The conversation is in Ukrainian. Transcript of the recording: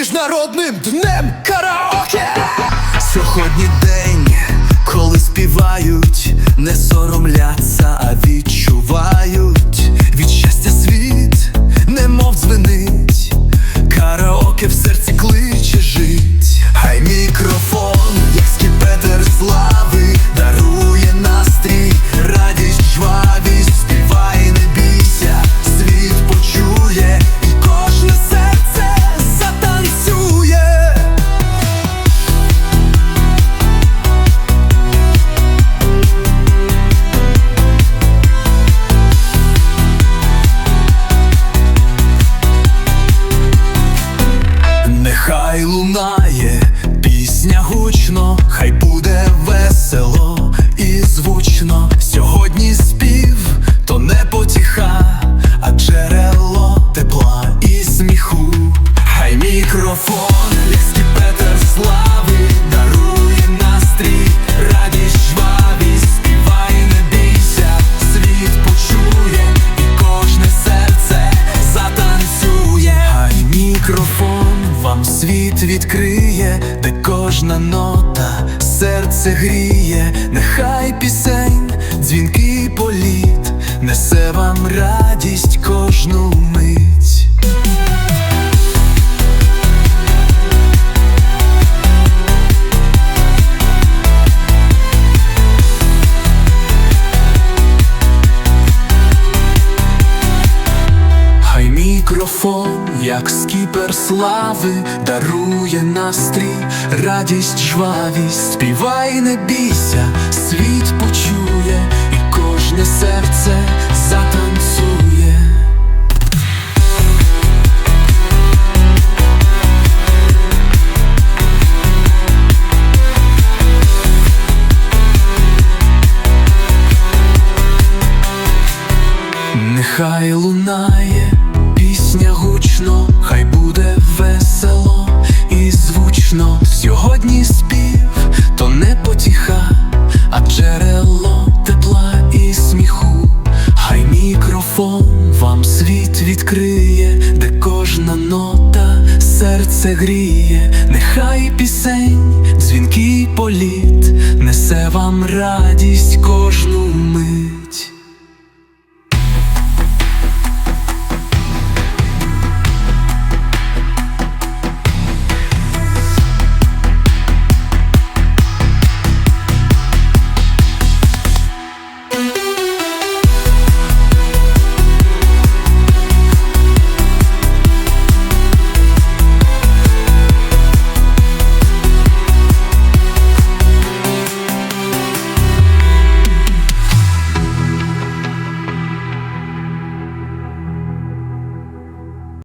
міжнародним днем караоке. Сьогодні день, коли співають, не соромляться, а відчувають гучно, хай буде весело і звучно. Сьогодні спів то не потіха, а джерело тепла і сміху. Хай мікрофон, як скіпетр слави, дарує настрій, радість, жвавість, співай, не бійся, світ почує, кожне серце затанцює. Хай мікрофон вам світ відкриє, де кожна нота серце гріє, нехай пісень, дзвінкий політ, несе вам радість кожну мить. Мікрофон, як скіпер слави, дарує настрій, радість, жвавість, співай, не бійся, світ почує, і кожне серце затанцює. Нехай лунає гучно, хай буде весело і звучно. Сьогодні спів то не потіха, а джерело тепла і сміху. Хай мікрофон вам світ відкриє, де кожна нота серце гріє, нехай пісень, дзвінкий політ несе вам радість кожну.